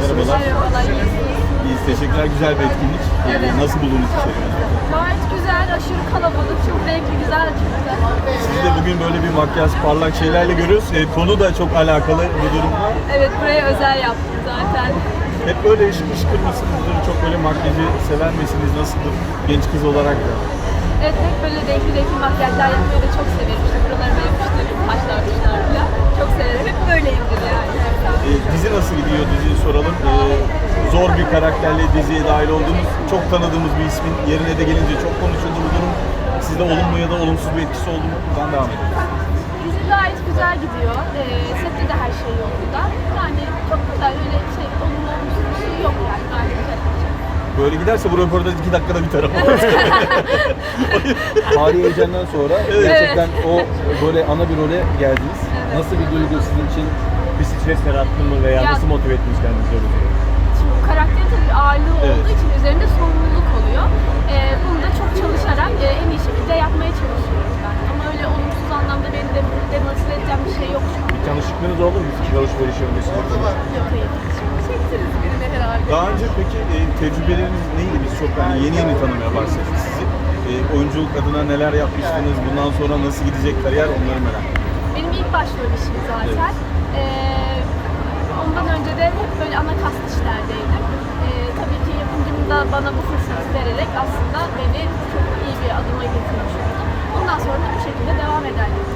Merhabalar. Merhabalar. İyiyiz. Teşekkürler. Güzel bir etkinlik. Ee, Evet. Nasıl buldunuz içeriği? Gayet güzel, aşırı kalabalık, çok renkli, güzel çıktı. Sizi de bugün böyle bir makyaj, parlak şeylerle görüyoruz. Ee, konu da çok alakalı bu durumla. Evet, buraya özel yaptım zaten. Hep böyle ışık ışık kırmızıdır. Çok böyle makyajı sever misiniz? Nasıldır? Genç kız olarak da. Evet, hep böyle renkli renkli makyajlar yapmayı da çok severim. İşte buralarıma yapıştırırım, taşlar, tuşlar falan. Çok severim, hep böyleyimdir yani. Ee, dizi nasıl gidiyor? Diziyi soralım. Ee, zor bir karakterle diziye dahil oldunuz. Çok tanıdığımız bir ismin yerine de gelince çok konuşuldu bu durum. Sizde olumlu ya da olumsuz bir etkisi oldu mu? Buradan devam edelim. Dizi gayet güzel gidiyor. Ee, sette de her şey yolunda. Yani çok güzel, öyle şey, olumlu olumsuz bir şey yok yani. Gayet güzel. Böyle giderse bu röportaj iki dakikada biter ama. Tarihi heyecandan sonra gerçekten o böyle ana bir role geldiniz. Nasıl bir duygu sizin için? Bir stres yarattı mı veya Ya- nasıl motive ettiniz kendinizi öyle diye? Şimdi bu karakterin tabii bir ağırlığı Evet. olduğu için üzerinde sorumluluk oluyor. Ee, bunu da çok çalışarak e, en iyi şekilde yapmaya çalışıyorum ben. Ama öyle olumsuz anlamda beni de demotive edeceğim bir şey yok şu an. Bir tanışıklığınız oldu mu? Bir fikir alışverişi öncesinde. Yok hayır. Herhalde. Daha önce peki e, tecrübeleriniz neydi? Biz çok hani yeni yeni tanımaya başladık sizi. E, oyunculuk adına neler yapmıştınız? Bundan sonra nasıl gidecek kariyer? Onları merak ediyorum. Benim ilk başrol işim zaten. Ee, ondan önce de hep böyle ana kast işlerdeydim. Ee, tabii ki yapımcım da bana bu fırsatı vererek aslında beni çok iyi bir adıma getirmiş oldu.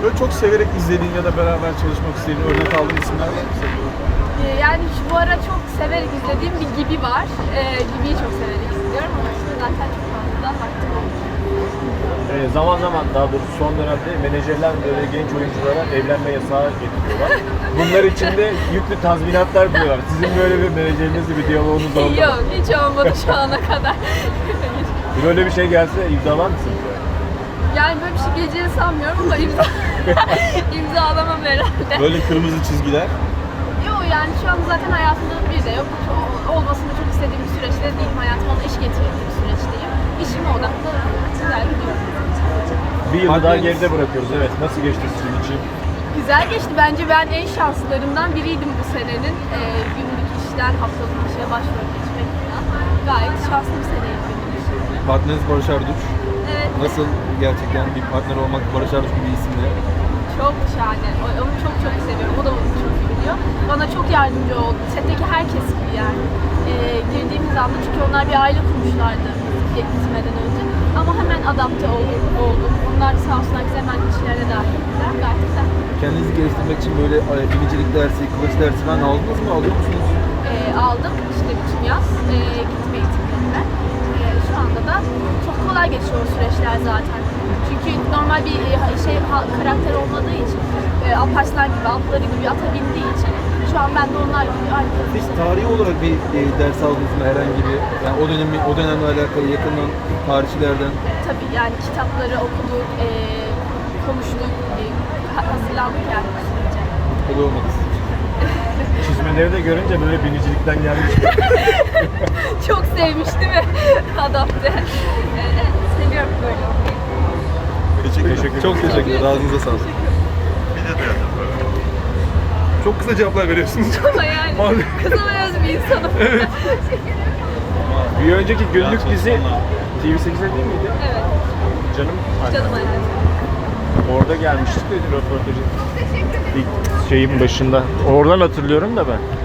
Böyle çok severek izlediğin ya da beraber çalışmak istediğin örnek aldığın isimler var mı? senin? Ee, Yani şu bu ara çok severek izlediğim bir gibi var. Ee, Gibi'yi çok severek izliyorum ama şimdi zaten çok fazla vaktim olmuyor. Ee, zaman zaman daha doğrusu son dönemde menajerler böyle genç oyunculara evlenme yasağı getiriyorlar. Bunlar için de yüklü tazminatlar diyorlar. Sizin böyle bir menajerinizle bir diyaloğunuz oldu mu? Yok hiç olmadı şu ana kadar. Böyle bir şey gelse imzalar mısınız? Yani? böyle bir şey geleceğini sanmıyorum ama imza, imzalamam herhalde. Böyle kırmızı çizgiler. Yok yani şu an zaten hayatımda bir de yok. Olmasını çok istediğim bir süreçte değilim. Hayatıma ona iş getirdiğim bir süreçteyim. İşime odaklı güzel gidiyor. Bir yılı daha geride bırakıyoruz. Evet. Nasıl geçti sizin için? Güzel geçti. Bence ben en şanslılarımdan biriydim bu senenin. Ee, günlük işten haftalık işe başvuru geçmek falan. Gayet şanslı bir seneydi benim için. Partneriniz Barış Arduç. Evet, Nasıl gerçekten bir partner olmak Barış Arduç gibi isimle? çok şahane. Onu çok çok seviyorum. O da onu çok iyi biliyor. Bana çok yardımcı oldu. Setteki herkes gibi yani. Ee, girdiğimiz anda çünkü onlar bir aile kurmuşlardı gitmeden önce. Ama hemen adapte oldum. oldum. Onlar sağ olsunlar bize hemen işlerine dahil ettiler. Gayet güzel. Kendinizi geliştirmek için böyle e, binicilik dersi, kılıç dersi falan aldınız mı? Alıyor musunuz? Ee, aldım işte bütün yaz ee, kolay geçiyor o süreçler zaten. Çünkü normal bir e, şey karakter olmadığı için e, Alparslan gibi, altları gibi ata bindiği için şu an ben de onlar gibi aynı profesyonel. tarihi olarak bir e, ders aldınız mı herhangi bir? Yani o dönemi, o dönemle alakalı yakından tarihçilerden Tabii yani kitapları okuduk, e, konuştuk, e, ha- hazırlandık yani bu sürece. kolay olmadı. Çizmeleri de görünce böyle binicilikten gelmiş. Çok sevmiş değil mi? Adapte. Evet, seviyorum böyle olmayı. Teşekkür ederim. Teşekkür Çok teşekkürler. Ağzınıza sağlık. Çok kısa cevaplar veriyorsunuz. Ama yani kızıma öz bir insanım. bir önceki günlük dizi ha. TV8'de değil miydi? evet, Canım. canım annem. Orada gelmiştik de röportajın ilk şeyin başında. Oradan hatırlıyorum da ben.